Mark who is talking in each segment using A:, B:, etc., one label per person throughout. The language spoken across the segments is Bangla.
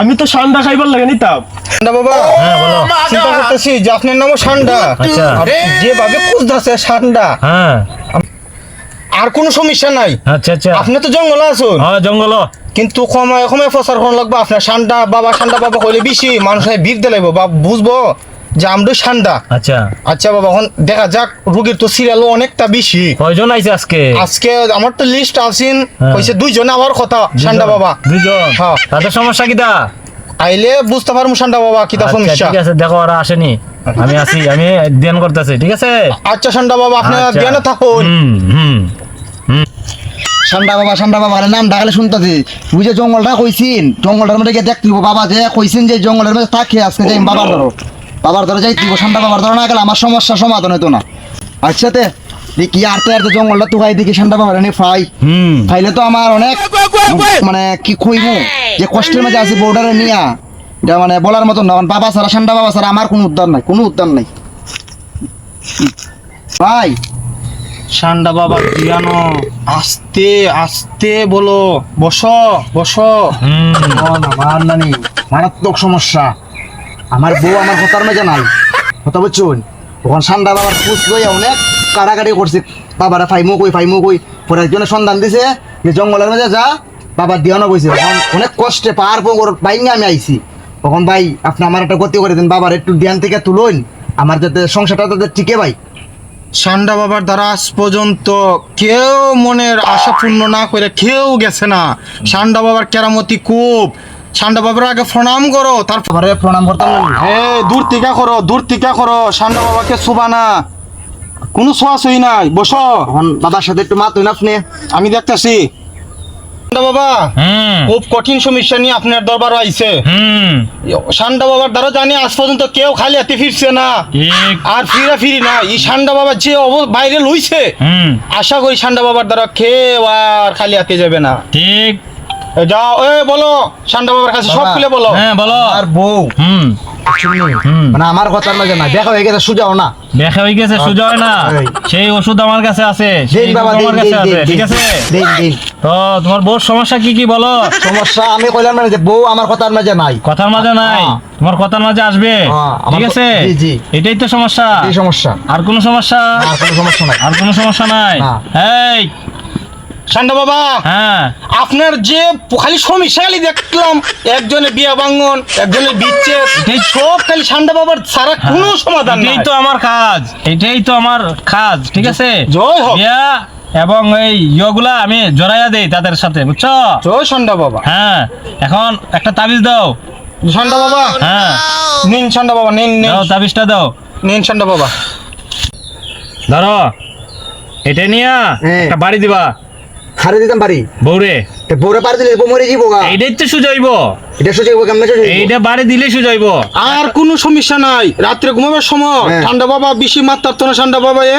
A: আমি তো সান্ডা খাইবার লাগে নিতাম।
B: ঠান্ডা বাবা?
C: হ্যাঁ
B: চিন্তা করতেছি যে আপনার নামও ঠান্ডা
C: আচ্ছা।
B: আর যেভাবে খুঁজতেছে
C: হ্যাঁ।
B: আর কোনো সমস্যা নাই।
C: আচ্ছা আচ্ছা।
B: আপনি তো জঙ্গল আছেন।
C: হ্যাঁ জঙ্গল
B: কিন্তু সময় সময় প্রচার করা লাগবে আপনার ঠান্ডা বাবা সান্ডা বাবা কইলে বেশি মানুষের ভিড় দিলে বা বুঝব? আমরা
C: আচ্ছা।
B: আচ্ছা বাবা এখন দেখা যাক রুগীর তো সিরিয়ালও অনেকটা বেশি।
C: কয়জন আইছে আজকে?
B: আজকে আমার তো লিস্ট আছেন
C: হ্যাঁ।
B: কইছে দুইজন আবার কথা ঠান্ডা বাবা।
C: দুজন
B: হ্যাঁ।
C: তাদের সমস্যা কিটা
B: আইলে বুঝতে পারব বাবা কিতা
C: আচ্ছা,
B: সমস্যা।
C: ঠিক আছে দেখো ওরা আসেনি। আমি আছি আমি ধ্যান করতেছি ঠিক আছে?
B: আচ্ছা বাবা আপনি
C: আচ্ছা।
B: জ্ঞানে থাকুন।
C: হুম হুম
D: ঠান্ডা বাবা ঠান্ডা বাবা নাম ডাকলে শুনতেছি। তুই যে জঙ্গলটা কইছিন জঙ্গলটার মধ্যে গিয়ে দেখতিব বাবা যে কইছেন যে জঙ্গলের মধ্যে থাকে আজকে যাই বাবার ধরো বাবার ধরো যাই তুই ঠান্ডা বাবার ধরো না গেলে আমার সমস্যা সমাধান হতো না। আচ্ছা তে দেখি আরতে আরতে জঙ্গলটা তুকাই দেখি ঠান্ডা বাবার এনে ফাই। ফাইলে তো আমার অনেক মানে কি কইবো যে কষ্টের মধ্যে আছে বর্ডারে নিয়া। এটা মানে বলার মতন না কারণ বাবা ছাড়া ঠান্ডা বাবা ছাড়া আমার কোনো উদ্ধার নাই কোনো উদ্ধার নাই। ভাই।
B: ঠান্ডা বাবা জিয়ানো আস্তে আস্তে বলো। বসো বসো।
D: মারাত্মক সমস্যা। আমার বউ আমার কথার মেজে নাই। কথা বুঝছুন? তখন সান্ডা বাবার খুঁজ লইয়া অনেক কাড়াকাড়ি করছে। বাবারা ফাইমু কই ফাইমু কই। পরে একজনে সন্ধান দিছে যে জঙ্গলের মাঝে যা বাবার দিয়ানো বইছে তখন অনেক কষ্টে পাহাড় পর বাইঙ্গা আমি আইছি। তখন ভাই, আপনি আমার একটা গতি করে দেন, বাবার একটু ধ্যান থেকে তুলুন। আমার যাতে সংসারটা যাতে টিকে ভাই।
B: সান্ডা বাবার দ্বারা আজ পর্যন্ত কেউ মনের আশা পূর্ণ না করে কেউ গেছে না। ঠান্ডা বাবার কেরামতি খুব ঠান্ডা বাবার আগে প্রণাম করো তারপর
D: বাবারে প্রণাম করতাম না
B: দূর টিকা করো দূর টিকা করো ঠান্ডা বাবাকে শোভা না। কোনো ছোঁয়াছুঁই নাই বসো।
D: বাবার সাথে একটু মাত হইন আপনি।
B: আমি দেখতেছি। ঠান্ডা বাবা
C: হুম।
B: খুব কঠিন সমস্যা নিয়ে আপনার দরবার আইছে।
C: হুম।
B: ঠান্ডা বাবার দ্বারা জানি আজ পর্যন্ত কেউ খালি হাতে ফিরছে না। আর ফিরা ফিরি না এই ঠান্ডা বাবা যে অব- বাইরে লইছে
C: হুম।
B: আশা করি ঠান্ডা বাবার দ্বারা কেউ আর খালি হাতে যাবে না।
C: ঠিক।
B: যাও এ বলো বাবার কাছে সব খুলে বলো।
C: হ্যাঁ বলো।
D: আর বউ।
C: হুম।
D: মানে আমার কথার মাঝে না দেখা হয়ে গেছে সুজাও না।
C: দেখা হয়ে গেছে সোজা হয় না। সেই ওষুধ আমার কাছে আছে। সেই
D: বাবা
C: আমার কাছে আছে ঠিক আছে?
D: দিন দিন
C: তো তোমার বউর সমস্যা কি কি বলো?
D: সমস্যা আমি কইলাম না যে বউ আমার কথার মাঝে নাই।
C: কথার মাঝে নাই?
D: হ্যাঁ।
C: তোমার কথার মাঝে আসবে?
D: হ্যাঁ,
C: ঠিক আছে?
D: জি, জি।
C: এটাই তো সমস্যা।
D: এই সমস্যা।
C: আর কোনো সমস্যা?
D: আর কোনো সমস্যা নাই।
C: আর কোনো সমস্যা নাই? এই
B: ঠান্ডা বাবা
C: হ্যাঁ।
B: আপনার যে খালি সমস্যা খালি দেখলাম একজনের বিয়া ভাঙ্গন একজনের বিচ্ছেদ সব খালি ঠান্ডা বাবার সারা কোনো সমাধান
C: এটাই তো আমার কাজ এটাই তো আমার কাজ ঠিক আছে?
B: জয় হোক।
C: বিয়া এবং এই ইয়েগুলা আমি জড়াইয়া দেই তাদের সাথে বুঝছ?
B: জয় ঠান্ডা বাবা।
C: হ্যাঁ এখন একটা তাবিজ দাও।
B: ঠান্ডা বাবা।
C: হ্যাঁ।
B: নিন ঠান্ডা বাবা নিন নিন।
C: তাবিজটা দাও।
B: নিন ঠান্ডা বাবা।
C: ধরো এটা নিয়া
D: হ্যাঁ।
C: একটা বাড়ি দিবা।
D: হারে দিতাম বাড়ি।
C: বউরে
D: তে বউরে দিলে মরে যাব গা।
C: এইটাই তো সুজাইব।
D: এটা সোজা কেমনে সোজা
C: এইটা বাড়ি দিলে সুজাইব।
B: আর কোনো সমস্যা নাই। রাত্রে ঘুমাবার সময়
D: হ্যাঁ।
B: ঠান্ডা বাবা বেশি মাত্রার তো ঠান্ডা বাবা এ?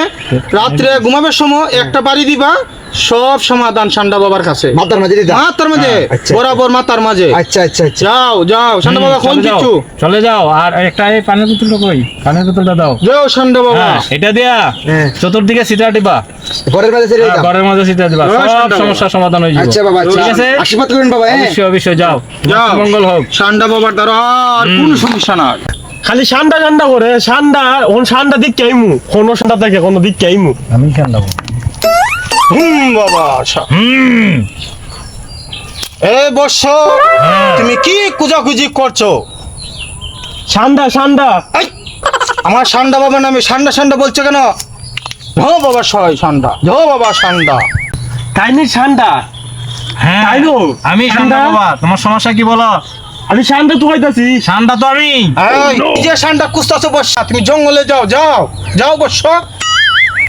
B: রাত্রে ঘুমাবার সময় একটা বাড়ি দিবা সব সমাধান ঠান্ডা বাবার কাছে।
D: মাথার মাঝে
B: মাথার মাঝে
D: হ্যাঁ, আচ্ছা।
B: বরাবর মাথার মাঝে।
D: আচ্ছা আচ্ছা আচ্ছা।
B: যাও যাও ঠান্ডা বাবা কোন
C: চলে যাও,
B: কিছু
C: চলে যাও। আর একটা এই পানির বোতলটা কই? পানির বোতলটা দাও।
B: যাও ঠান্ডা বাবা।
C: হ্যাঁ এটা দিয়া।
D: হ্যাঁ।
C: চতুর্দিকে সিটা দিবা।
D: ঘরের মাঝে
C: হ্যাঁ,
D: দিতাম?
C: ঘরের মধ্যে সিটা দিবা। সব। সমস্যার সমাধান হয়ে যাবে।
D: আচ্ছা বাবা আচ্ছা।
C: ঠিক আছে?
D: আশীর্বাদ করুন বাবা হ্যাঁ।
C: অবশ্যই অবশ্যই যাও।
B: যাও।
C: মঙ্গল হোক।
B: ঠান্ডা বাবার দ্বারা আর কোনো সমস্যা নাই
A: খালি সান্ডা সান্ডা করে সান্ডা ওন সান্ডা দিক কোনো সান্ডা থাকে কোনো দিক কেইমু
C: আমি কেন দেবো
B: হুম বাবা আচ্ছা।
C: হুম।
B: এ বর্ষ। তুমি কি কুজাকুজি করছ?
A: সান্ডা সান্ডা।
B: আমার সান্ডা বাবা নামে সান্ডা সান্ডা বলছো কেন? ঝো বাবা সয় সান্ডা ঝো বাবা সান্ডা।
A: কাইনি সান্ডা।
C: হ্যাঁ
A: তাই তো?
C: আমি?
A: ঠান্ডা
C: বাবা তোমার সমস্যা কি বলো?
A: আমি সান্ডা তো হইতাছি
C: ঠান্ডা তো আমি।
B: যে সান্ডা কুস্তাছো বর্ষা? তুমি জঙ্গলে যাও যাও যাও বর্ষ।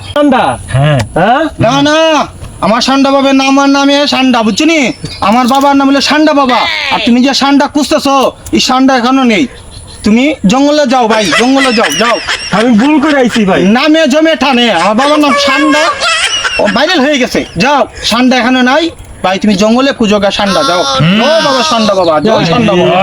A: সান্ডা
C: হ্যাঁ।
A: হ্যাঁ?
B: না না আমার সান্ডা বাবার নাম আমার নামে সান্ডা বুঝছ নি আমার বাবার নাম হলো সান্ডা বাবা। আর তুমি যে সান্ডা খুঁজতেছো এই সান্ডা এখনও নেই। তুমি জঙ্গলে যাও ভাই জঙ্গলে যাও যাও।
A: আমি ভুল করে আইছি ভাই।
B: নামে জমে টানে আমার বাবার নাম সান্ডা ও ভাইরাল হয়ে গেছে যাও সান্ডা এখানে নাই। ভাই তুমি জঙ্গলে পুজো গা সান্ডা যাও ও বাবা সান্ডা বাবা যাও সান্ডা বাবা।